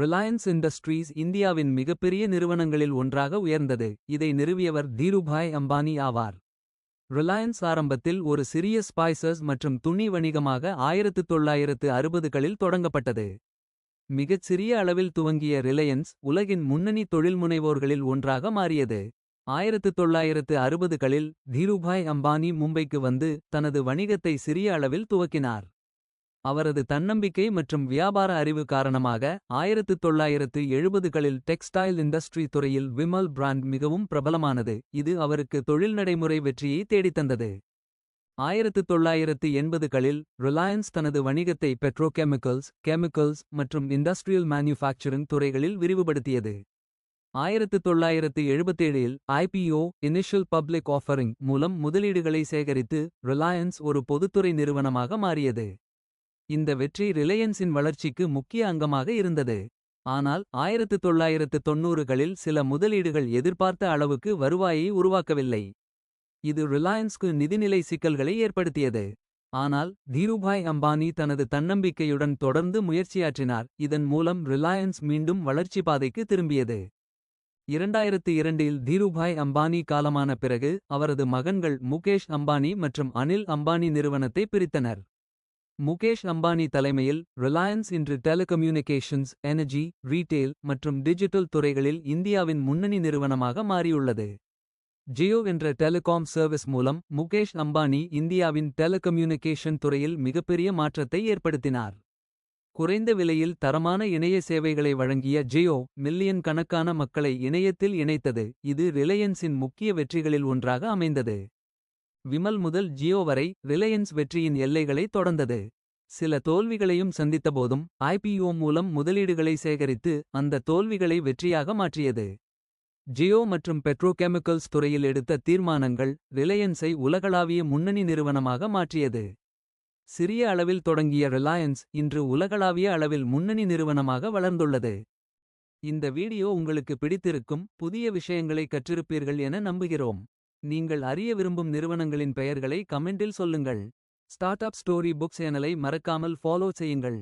Reliance industries இந்தியாவின் மிகப்பெரிய நிறுவனங்களில் ஒன்றாக உயர்ந்தது. இதை நிறுவியவர் தீருபாய் அம்பானி ஆவார். ரிலையன்ஸ் ஆரம்பத்தில் ஒரு சிறிய ஸ்பைசஸ் மற்றும் துணி வணிகமாக ஆயிரத்து தொள்ளாயிரத்து அறுபதுகளில் தொடங்கப்பட்டது. மிகச் சிறிய அளவில் துவங்கிய ரிலையன்ஸ் உலகின் முன்னணி தொழில்முனைவோர்களில் ஒன்றாக மாறியது. ஆயிரத்து தொள்ளாயிரத்து அறுபதுகளில் தீருபாய் அம்பானி மும்பைக்கு வந்து தனது வணிகத்தை சிறிய அளவில் துவக்கினார். அவரது தன்னம்பிக்கை மற்றும் வியாபார அறிவு காரணமாக ஆயிரத்து தொள்ளாயிரத்து எழுபதுகளில் டெக்ஸ்டைல் இண்டஸ்ட்ரி துறையில் விமல் பிராண்ட் மிகவும் பிரபலமானது. இது அவருக்கு தொழில் நடைமுறை வெற்றியை தேடித்தந்தது. ஆயிரத்து தொள்ளாயிரத்து எண்பதுகளில் ரிலையன்ஸ் தனது வணிகத்தை பெட்ரோகெமிக்கல்ஸ் கெமிக்கல்ஸ் மற்றும் இண்டஸ்ட்ரியல் மேனுஃபேக்சரிங் துறைகளில் விரிவுபடுத்தியது. ஆயிரத்து தொள்ளாயிரத்து எழுபத்தேழில் ஐபிஓ இனிஷியல் பப்ளிக் ஆஃபரிங் மூலம் முதலீடுகளை சேகரித்து ரிலையன்ஸ் ஒரு பொதுத்துறை நிறுவனமாக மாறியது. இந்த வெற்றி ரிலையன்ஸின் வளர்ச்சிக்கு முக்கிய அங்கமாக இருந்தது. ஆனால் ஆயிரத்து தொள்ளாயிரத்து தொன்னூறுகளில் சில முதலீடுகள் எதிர்பார்த்த அளவுக்கு வருவாயை உருவாக்கவில்லை. இது ரிலையன்ஸ்க்கு நிதிநிலை சிக்கல்களை ஏற்படுத்தியது. ஆனால் தீருபாய் அம்பானி தனது தன்னம்பிக்கையுடன் தொடர்ந்து முயற்சியாற்றினார். இதன் மூலம் ரிலையன்ஸ் மீண்டும் வளர்ச்சி பாதைக்கு திரும்பியது. இரண்டாயிரத்து இரண்டில் தீருபாய் அம்பானி காலமான பிறகு அவரது மகன்கள் முகேஷ் அம்பானி மற்றும் அனில் அம்பானி நிறுவனத்தை பிரித்தனர். முகேஷ் அம்பானி தலைமையில் ரிலையன்ஸ் இன்று டெலிகம்யூனிகேஷன்ஸ் எனர்ஜி ரீட்டெயில் மற்றும் டிஜிட்டல் துறைகளில் இந்தியாவின் முன்னணி நிறுவனமாக மாறியுள்ளது. ஜியோ என்ற டெலிகாம் சர்வீஸ் மூலம் முகேஷ் அம்பானி இந்தியாவின் டெலிகம்யூனிகேஷன் துறையில் மிகப்பெரிய மாற்றத்தை ஏற்படுத்தினார். குறைந்த விலையில் தரமான இணைய சேவைகளை வழங்கிய ஜியோ மில்லியன் கணக்கான மக்களை இணையத்தில் இணைத்தது. இது ரிலையன்ஸின் முக்கிய வெற்றிகளில் ஒன்றாக அமைந்தது. விமல் முதல் ஜியோ வரை ரிலையன்ஸ் வெற்றியின் எல்லைகளை தொடர்ந்தது. சில தோல்விகளையும் சந்தித்தபோதும் ஐபிஓ மூலம் முதலீடுகளை சேகரித்து அந்த தோல்விகளை வெற்றியாக மாற்றியது. ஜியோ மற்றும் பெட்ரோகெமிக்கல்ஸ் துறையில் எடுத்த தீர்மானங்கள் ரிலையன்ஸை உலகளாவிய முன்னணி நிறுவனமாக மாற்றியது. சிறிய அளவில் தொடங்கிய ரிலையன்ஸ் இன்று உலகளாவிய அளவில் முன்னணி நிறுவனமாக வளர்ந்துள்ளது. இந்த வீடியோ உங்களுக்கு பிடித்திருக்கும் புதிய விஷயங்களை கற்றிருப்பீர்கள் என நம்புகிறோம். நீங்கள் அறிய விரும்பும் நிறுவனங்களின் பெயர்களை கமெண்டில் சொல்லுங்கள். ஸ்டார்ட் அப் ஸ்டோரி புக் சேனலை மறக்காமல் ஃபாலோ செய்யுங்கள்.